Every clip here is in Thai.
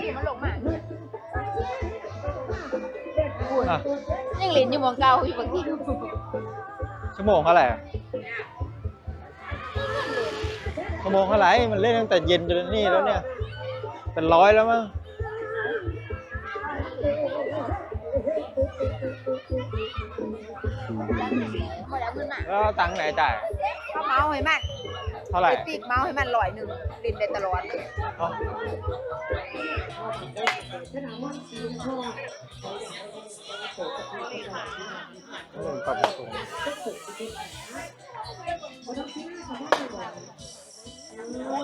นี่มันลงมาอะยังเล่นอยู่หมองเก่าอยู่บางทีชั่วโมงเท่าไหร่อะชั่วโมงเท่าไหร่มันเล่นตั้งแต่เย็นจนนี่แล้วเนี่ย เป็นร้อยแล้วมั้งหมดแล้วเงินมาแล้วเอาตังค์ไหนจ่าย เขาเมาให้มันเท่าไหร่ ไปติดเมาให้มันร้อยหนึ่งเล่นได้ตลอดเลย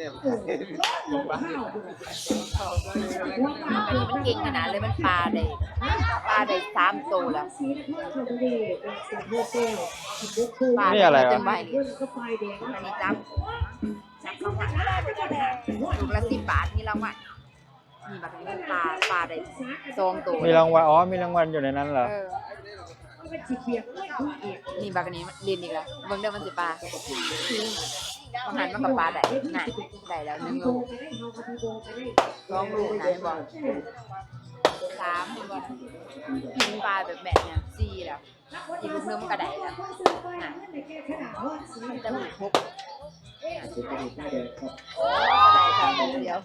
รุงมันเก่งขนาดเลยมันปลาได้ปลาได้สามตัวแล้วปลานี่อะไรเต็วะมใบเลยอันนี้จับจับรางวัลลูกละสิบบาทนี่รางวัลมีแบบนี้ปลาปลาได้สองตัวมีรางวัลอ๋อมีรางวัลอยู่ในนั้นเหรอเออนี่บากอันนี้เรียนอีกแล้วเบิ่งเด้อมันสิปลา บางหันมันกับปลาได้นั่นได้แล้วหนึ่งลูกสองลูกนะให้บอกสามให้บอกกินปลาแบบแบบเนี้ยสี่แล้วอีกลูกนึงมันก็ได้แล้วน่ะจะมีครบได้สามลูกเดียว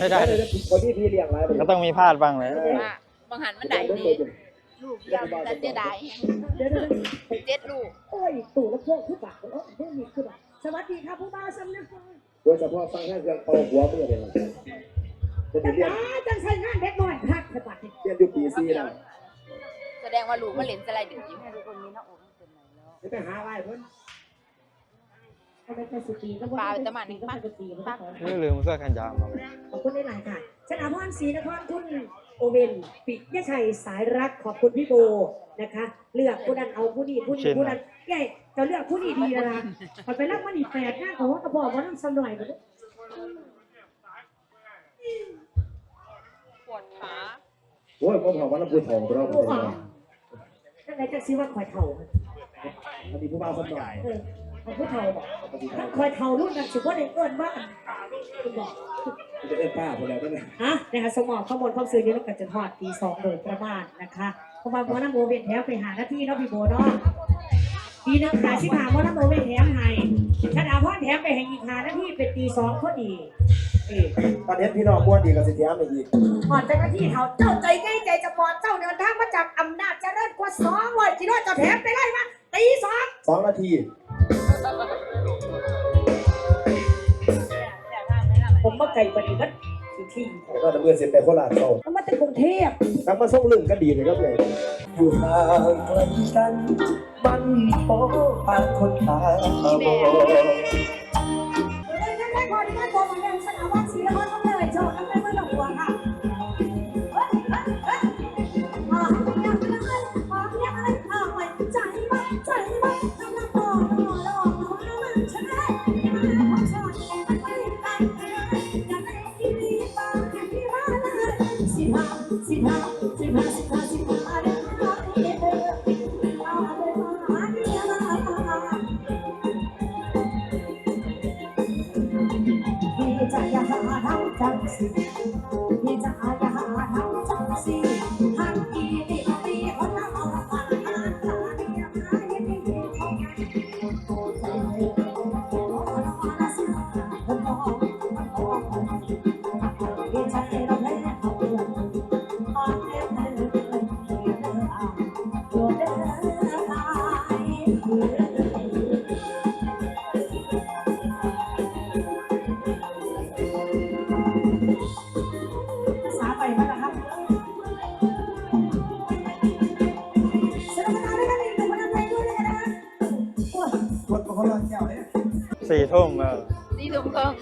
ไม่ได้คนที่พี่เลี้ยงไว้ก็ต้องมีพลาดบ้างเลยว่าบางหันมันได้ดี ลูกเดียวแต่เสียดายเจ็ดลูกโอ้ยตู่แล้วพวกผู้ปากเออเรื่องนี้คือแบบสวัสดีครับผู้บ่าวสำนึกโดยเฉพาะฟังแค่เรื่องเป่าหัวเมื่อเป็นจะจังเรียนจังใส่งานเด็กน้อยพักสบัดนี่เรียนอยู่ปีซีแล้วแสดงว่าลูกมันเล่นสไลเดอร์อยู่จะไปหาอะไรเพิ่นเอาไปเป็นสตรีก็ปลาเป็นตะมันนี่นี่ก็ปะเป็นสตรีก็ปลานี่ลืมเสื้อกันยาวมาขอบคุณหลายๆค่ะชนะพรศรีนครคุณ โอเวนปิยชัยสายรักขอบคุณพี่โบนะคะ เลือกผู้นั้นเอาผู้นี้ผู้นี้ผู้นั้นใหญ่จะเลือกผู้นี้ดีแล้วนะพอไปรับมันอีกแปดงานของว่ากระบอกว่าน้ำสนหน่อยก็ได้ปวดขาโอ้ยผมบอกว่าเราพูดถ่องเราผู้อ่อนนั่นไหนจะซื้อว่าคอยเท่าอันนี้ผู้บ่าวคนหน่อย เออเอาผู้เท่าบอกถ้าคอยเท่ารุ่นนั้นถือว่าได้เอิ้นว่าคุณบอกจะเอิ้นป้าคนแล้วนั่นแหละฮะนะคะสมองข้อมูลข้อซื้อนี้แล้วก็จะทอดตีสองโดยประมาณนะคะเพราะว่าโมนาโมเวนแถมไปหาหน้าที่เนาะพี่โบเนาะปีหนึงขายสิบหาโมนาโมเวนแถมให้ถ้าดาพ่อแถมไปให้อีกหาหน้าที่เป็นตีสองพอดีเออตอนนี้พี่น้องม้วนดีกับสิทธิอาอีกก่อนเจ้าหน้าที่เขาเจ้าใจใกล้ใจจะปอดเจ้าเดินทางมาจากอำนาจเจริญกว่าสองร้อยกิโลจะแถมไปได้มาตีสองสองนาที ผมมาไก่ปฏิบัติที่ที่แล้วก็ดำเนินเสร็จไปโคราชเขาแล้วมาจากกรุงเทพกลับมาส่งลึงก็ดีเลยครับเลยอยู่ห่างไกลกันมันโอ้ปานคนตาบอด เล สี่ทุ่มเออสี่ทุ่มครึ่ง